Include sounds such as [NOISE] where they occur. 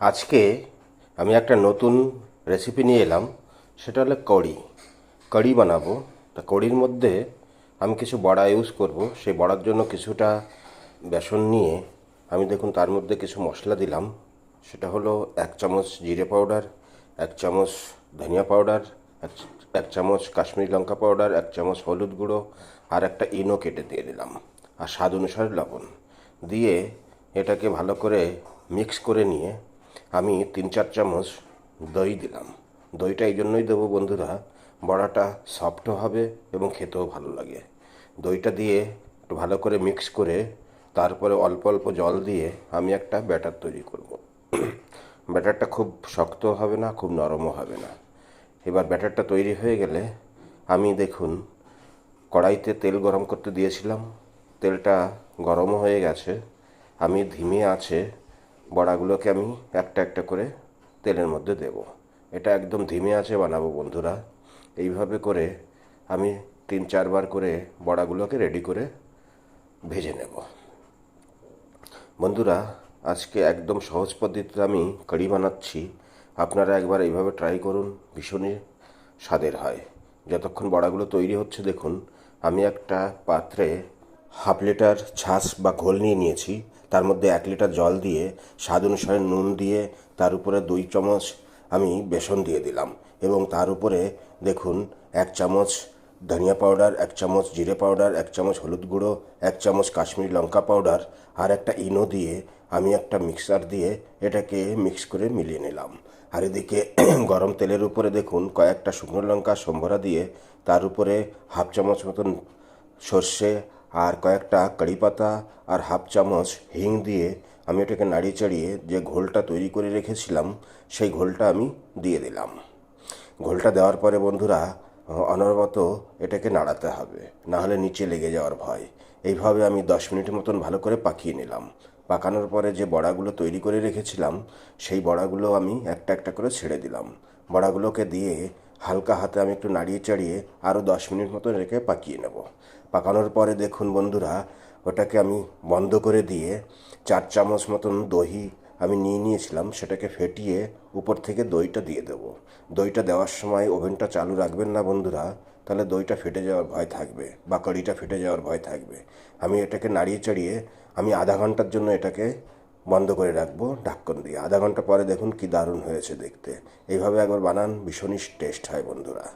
আজকে আমি একটা নতুন রেসিপি নিয়ে এলাম, সেটা হলো কড়ি। কড়ি বানাবো। তা কড়ির মধ্যে আমি কিছু বড়া ইউজ করব। সেই বড়ার জন্য কিছুটা বেসন নিয়ে আমি দেখুন তার মধ্যে কিছু মশলা দিলাম। সেটা হলো এক চামচ জিরে পাউডার এক চামচ ধনিয়া পাউডার এক চামচ কাশ্মীরি লঙ্কা পাউডার এক চামচ হলুদ গুঁড়ো আর একটা ইনো কেটে দিয়ে দিলাম। আর স্বাদ অনুসারে লবণ। দিয়ে এটাকে ভালো করে মিক্স করে নিয়ে আমি তিন চার চামচ দই দিলাম। দইটা এই জন্যই দেবো বন্ধুরা, বড়াটা সফটও হবে এবং খেতেও ভালো লাগে। দইটা দিয়ে একটু ভালো করে মিক্স করে তারপরে অল্প অল্প জল দিয়ে আমি একটা ব্যাটার তৈরি করব। [CLEARS THROAT] ব্যাটারটা খুব শক্ত হবে না, খুব নরমও হবে না। এবার ব্যাটারটা তৈরি হয়ে গেলে আমি দেখুন, কড়াইতে তেল গরম করতে দিয়েছিলাম। তেলটা গরমও হয়ে গেছে। আমি ধিমে আছে বড়াগুলোকে আমি একটা একটা করে তেলের মধ্যে দেব। এটা একদম ধিমে আছে বানাবো বন্ধুরা। এইভাবে করে আমি তিন চারবার করে বড়াগুলোকে রেডি করে ভেজে নেব। বন্ধুরা, আজকে একদম সহজ পদ্ধতিতে আমি কারি বানাচ্ছি। আপনারা একবার এইভাবে ট্রাই করুন, ভীষণই স্বাদের হয়। যতক্ষণ বড়াগুলো তৈরি হচ্ছে, দেখুন, আমি একটা পাত্রে হাফ লিটার ছাঁচ বা ঘোল নিয়ে নিয়েছি। তার মধ্যে এক লিটার জল দিয়ে, স্বাদ অনুসারে নুন দিয়ে, তার উপরে দুই চামচ আমি বেসন দিয়ে দিলাম এবং তার উপরে দেখুন, এক চামচ ধনিয়া পাউডার, এক চামচ জিরে পাউডার, এক চামচ হলুদ গুঁড়ো, এক চামচ কাশ্মীরি লঙ্কা পাউডার আর একটা ইনো দিয়ে আমি একটা মিক্সার দিয়ে এটাকে মিক্স করে মিলিয়ে নিলাম। আর এদিকে [CLEARS THROAT] গরম তেলের উপরে দেখুন, কয়েকটা শুকনো লঙ্কা সম্ভরা দিয়ে তার উপরে হাফ চামচ মতন সর্ষে আর কয়েকটা কারি পাতা আর হাফ চামচ হিং দিয়ে আমি এটাকে নাড়িয়ে চাড়িয়ে যে ঘোলটা তৈরি করে রেখেছিলাম, সেই ঘোলটা আমি দিয়ে দিলাম। ঘোলটা দেওয়ার পরে বন্ধুরা, অনবরত এটাকে নাড়াতে হবে, না হলে নিচে লেগে যাওয়ার ভয়। এইভাবে আমি দশ মিনিট মতন ভালো করে পাকিয়ে নিলাম। পাকানোর পরে যে বড়াগুলো তৈরি করে রেখেছিলাম, সেই বড়াগুলো আমি একটা একটা করে ছেড়ে দিলাম। বড়াগুলোকে দিয়ে হালকা হাতে আমি একটু নাড়িয়ে চাড়িয়ে আরও দশ মিনিট মতো রেখে পাকিয়ে নেব। পাকানোর পরে দেখুন বন্ধুরা, ওটাকে আমি বন্ধ করে দিয়ে চার চামচ মতন দহি আমি নিয়ে নিয়েছিলাম, সেটাকে ফেটিয়ে উপর থেকে দইটা দিয়ে দেব। দইটা দেওয়ার সময় ওভেনটা চালু রাখবেন না বন্ধুরা, তাহলে দইটা ফেটে যাওয়ার ভয় থাকবে বা কড়িটা ফেটে যাওয়ার ভয় থাকবে। আমি এটাকে নাড়িয়ে চাড়িয়ে আমি আধা ঘণ্টার জন্য এটাকে বন্ধ করে রাখব ঢাক্কন দিয়ে আধা ঘণ্টা পরে দেখুন কি দারুণ হয়েছে দেখতে। এইভাবে একবার বানান ভীষণই টেস্ট হয় বন্ধুরা।